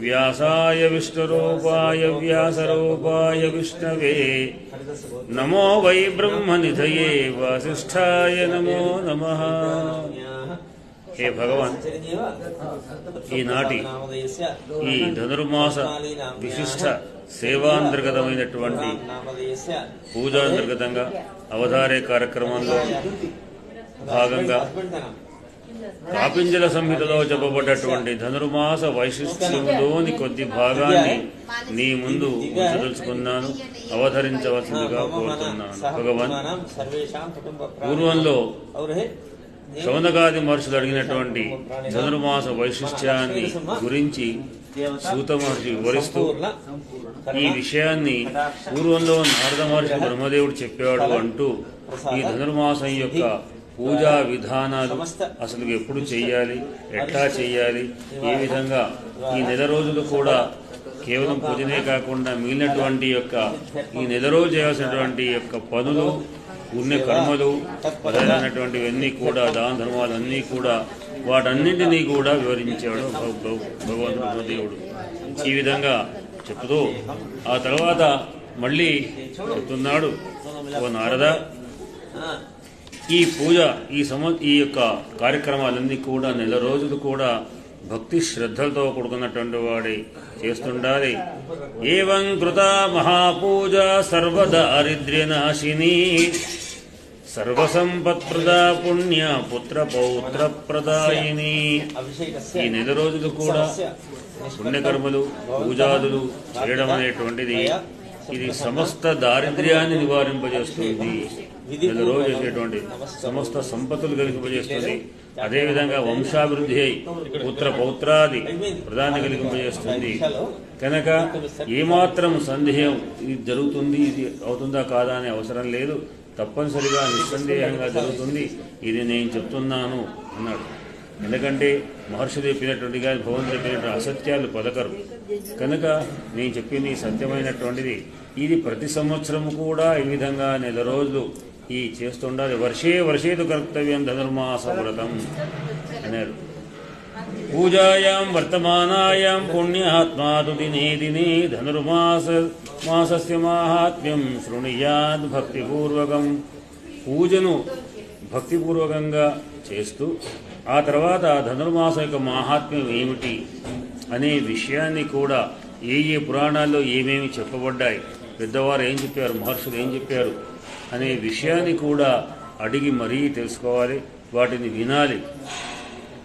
వ్యాసాయ విష్ణురూపాయ వ్యాసరూపాయ విష్ణవే. నమో వై బ్రహ్మనిధయే వాసిష్ఠాయ నమో నమ. హే భగవాన్ ఈనాటి ఈ ధనుర్మాస విశిష్ట సేవాంతర్గతమైనటువంటి పూజాంతర్గతంగా అవధారే కార్యక్రమంలో భాగంగా కాపింజల సంహితలో చెప్పబడ్డటువంటి ధనుర్మాస వైశిష్ట్యంలోని కొద్ది భాగాన్ని నీ ముందు ఉంచదలుచుకున్నాను అవతరించవలసిందిగా కోరుతున్నాను. భగవన్ పూర్వంలో శౌనకాది మహర్షులు అడిగినటువంటి ధనుర్మాస వైశిష్ట్యాన్ని గురించి సూత మహర్షి వివరిస్తూ ఈ విషయాన్ని పూర్వంలో నారద మహర్షి బ్రహ్మదేవుడు చెప్పాడు అంటూ ఈ ధనుర్మాసం యొక్క పూజా విధానాలు అసలు ఎప్పుడు చేయాలి ఎట్లా చేయాలి ఏ విధంగా ఈ నెల రోజులు కూడా కేవలం పూజనే కాకుండా మిగిలినటువంటి యొక్క ఈ నెల రోజు చేయాల్సినటువంటి యొక్క పనులు పుణ్య కర్మలు మొదలైనటువంటివన్నీ కూడా దాన ధర్మాలు అన్నీ కూడా వాటన్నింటినీ కూడా వివరించాడు భగ- భగ- భగవంతుడు బ్రహ్మదేవుడు ఈ విధంగా చెప్తూ ఆ తర్వాత మళ్ళీ చెప్తున్నాడు. ఓ నారద. ఈ పూజ ఈ సమ ఈ యొక్క కార్యక్రమాలన్నీ కూడా నెల రోజులు కూడా భక్తి శ్రద్ధలతో కూడుకున్నటువంటి వాడి చేస్తుండాలి. ఏవం కృత మహాపూజ సర్వదారిద్ర్యనాశిని సర్వసంపత్ప్రద పుణ్య పుత్ర పౌత్ర ప్రదాయిని. ఈ నెల రోజులు కూడా పుణ్యకర్మలు పూజాదులు చేయడం అనేటువంటిది ఇది సమస్త దారిద్ర్యాన్ని నివారింపజేస్తుంది. రోజు చేసేటువంటి సమస్త సంపత్తులు కలిగింపజేస్తుంది. అదేవిధంగా వంశాభివృద్ధి అయి పుత్ర పౌత్రాది ప్రధాని కలిగింపజేస్తుంది. కనుక ఏమాత్రం సందేహం ఇది జరుగుతుంది ఇది అవుతుందా కాదా అనే అవసరం లేదు. తప్పనిసరిగా నిస్సందేహంగా జరుగుతుంది. ఇది నేను చెప్తున్నాను అన్నాడు. ఎందుకంటే మహర్షులు చెప్పినటువంటి కానీ భగవంతుడు చెప్పినటువంటి అసత్యాలు పలకరు. కనుక నేను చెప్పింది సత్యమైనటువంటిది. ఇది ప్రతి సంవత్సరం కూడా ఈ విధంగా నెల రోజులు ఈ చేస్తుండాలి. వర్షే వర్షేతు కర్తవ్యం ధనుర్మాస వ్రతం అన్నారు. పూజాయాం వర్తమానాయాం పుణ్యాత్మాతు దినే దినే ధనుర్మాస మాసస్య మాహాత్మ్యం శృణుయాద్ భక్తిపూర్వకం. పూజను భక్తిపూర్వకంగా చేస్తూ ఆ తర్వాత ధనుర్మాస యొక్క మహాత్మ్యం ఏమిటి అనే విషయాన్ని కూడా ఏ ఏ పురాణాల్లో ఏమేమి చెప్పబడ్డాయి పెద్దవారు ఏం చెప్పారు మహర్షులు ఏం చెప్పారు అనే విషయాన్ని కూడా అడిగి మరీ తెలుసుకోవాలి వాటిని వినాలి.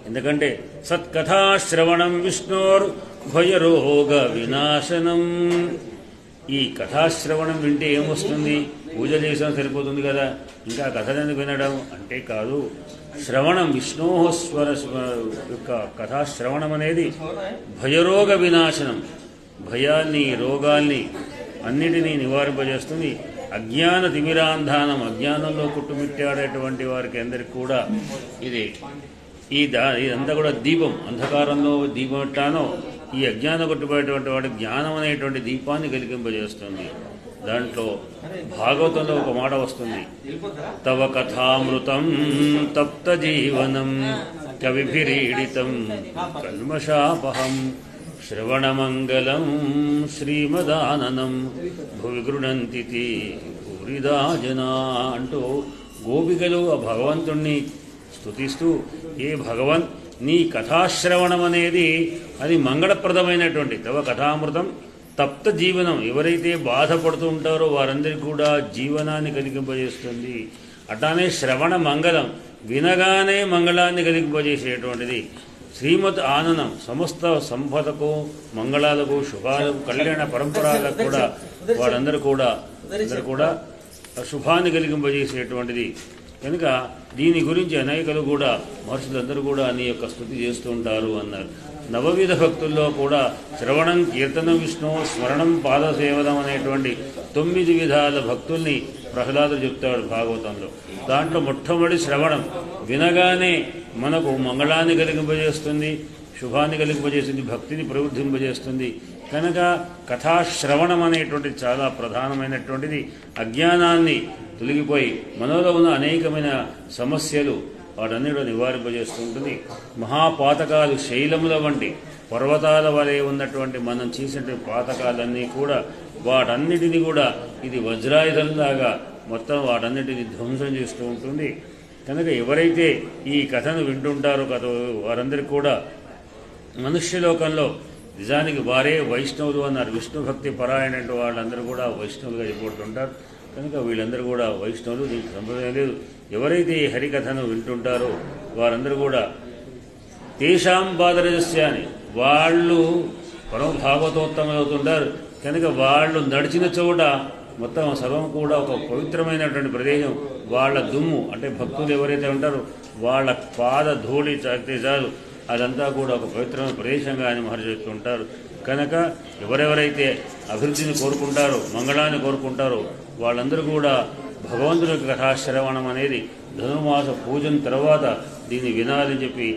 ఎందుకంటే సత్కథాశ్రవణం విష్ణోర్ భయరోగ వినాశనం. ఈ కథాశ్రవణం వింటే ఏమొస్తుంది? పూజ చేసినా సరిపోతుంది కదా. ఇంకా కథలు ఎందుకు వినడం? అంటే కాదు. శ్రవణం విష్ణోస్వర యొక్క కథాశ్రవణం అనేది భయరోగ వినాశనం. భయాన్ని రోగాల్ని అన్నిటినీ నివారింపజేస్తుంది. అజ్ఞాన తిమిరాంధానం అజ్ఞానంలో కుట్టుమిట్టాడేటువంటి వారికి అందరికి కూడా ఇది ఈ దా ఇదంతా కూడా దీపం. అంధకారంలో దీపం ఎట్లానో ఈ అజ్ఞాన కొట్టుబడేటువంటి వాడి జ్ఞానం అనేటువంటి దీపాన్ని కలిగింపజేస్తుంది దాంట్లో భాగవతంలో ఒక మాట వస్తుంది. తవ కథామృతం తప్త జీవనం కవిభిరీడితం కల్మషాపహం శ్రవణమంగళం శ్రీమదాననం భువి గృణంతి జనా అంటూ గోపికలు ఆ భగవంతుణ్ణి స్తుతిస్తూ ఏ భగవన్ నీ కథాశ్రవణం అనేది అది మంగళప్రదమైనటువంటి తవ కథామృతం. తప్త జీవనం ఎవరైతే బాధపడుతూ ఉంటారో వారందరికీ కూడా జీవనాన్ని కలిగింపజేస్తుంది. అట్లానే శ్రవణ మంగళం వినగానే మంగళాన్ని కలిగింపజేసేటువంటిది. శ్రీమద్ ఆనందం సమస్త సంపదకు మంగళాలకు శుభాలకు కళ్యాణ పరంపరాలకు కూడా వారందరూ కూడా అందరూ కూడా శుభాన్ని కలిగింపజేసేటువంటిది. కనుక దీని గురించి అనేకలు కూడా మహర్షులందరూ కూడా నీ యొక్క స్థుతి చేస్తూ ఉంటారు అన్నారు. నవవిధ భక్తుల్లో కూడా శ్రవణం కీర్తనం విష్ణు స్మరణం పాదసేవనం అనేటువంటి తొమ్మిది విధాల భక్తుల్ని ప్రహ్లాదుడు చెప్తాడు భాగవతంలో. దాంట్లో మొట్టమొదటి శ్రవణం వినగానే మనకు మంగళాన్ని కలిగింపజేస్తుంది శుభాన్ని కలిగింపజేస్తుంది భక్తిని ప్రవృద్ధింపజేస్తుంది కనుక కథాశ్రవణం అనేటువంటిది చాలా ప్రధానమైనటువంటిది. అజ్ఞానాన్ని తొలగిపోయి మనలో ఉన్న అనేకమైన సమస్యలు వాటన్నిటిని నివారింపజేస్తూ ఉంటుంది. మహాపాతకాలు శైలముల వంటి పర్వతాల వలె ఉన్నటువంటి మనం చేసినటువంటి పాతకాలన్నీ కూడా వాటన్నిటిని కూడా ఇది వజ్రాయుధంలాగా మొత్తం వాటన్నిటిని ధ్వంసం చేస్తూ ఉంటుంది. కనుక ఎవరైతే ఈ కథను వింటుంటారో కథ వారందరికీ కూడా మనుష్యలోకంలో నిజానికి వారే వైష్ణవులు అన్నారు. విష్ణు భక్తి పరాయణ వాళ్ళందరూ కూడా వైష్ణవులుగా చెప్పబడుతుంటారు కనుక వీళ్ళందరూ కూడా వైష్ణవులు దీనికి సంప్రదాయం లేదు. ఎవరైతే ఈ హరికథను వింటుంటారో వారందరూ కూడా తేషాం బాధరజస్య అని వాళ్ళు పరమ భాగవతోత్తములు అవుతుంటారు కనుక వాళ్ళు నడిచిన చోట మొత్తం సర్వం కూడా ఒక పవిత్రమైనటువంటి ప్రదేశం. వాళ్ళ దుమ్ము అంటే భక్తులు ఎవరైతే ఉంటారో వాళ్ళ పాద ధూళి తాకితే చాలు. అదంతా కూడా ఒక పవిత్రమైన ప్రదేశంగా అని మహర్షి చెప్తుంటారు. కనుక ఎవరెవరైతే అభివృద్ధిని కోరుకుంటారో మంగళాన్ని కోరుకుంటారో వాళ్ళందరూ కూడా భగవంతుని యొక్క కథాశ్రవణం అనేది ధనుర్మాస పూజన తర్వాత దీన్ని వినాలని చెప్పి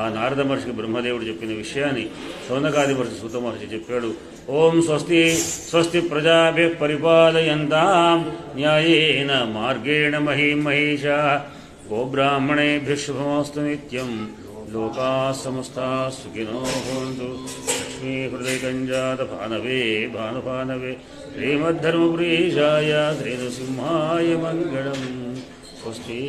ఆ నారద మహర్షికి బ్రహ్మదేవుడు చెప్పిన విషయాన్ని సౌనకాది మహర్షి సూత మహర్షి చెప్పాడు. ఓం స్వస్తి స్వస్తి ప్రజాభి పరిపాలయంతాం న్యాయేన మార్గేణ మహీ మహేషా గోబ్రాహ్మణేభ్య శుభమస్తు నిత్యం. लोकाः समस्ताः सुखिनो भवन्तु। लक्ष्मीहृदयगञ्जातभानवे भानुभानवे श्रीमद्धर्मप्रीशाय श्रीनृसिंहाय मङ्गलम्। स्वस्ति।